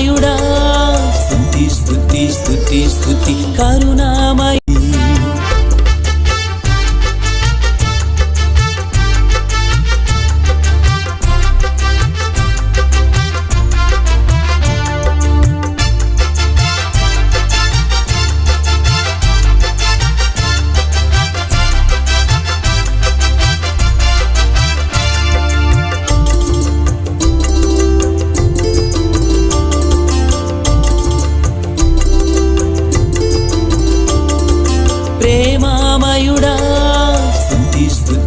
కరుణామయుడా స్థుతి స్థుతి స్థుతి స్థుతి కరుణామయ ప్రేమామయుడా. స్థుతిస్తు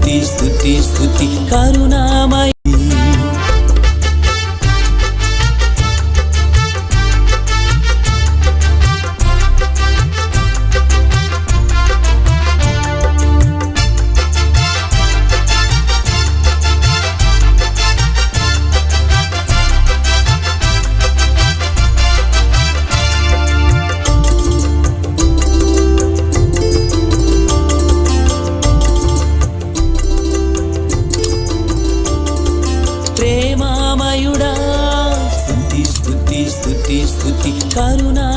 కరుణా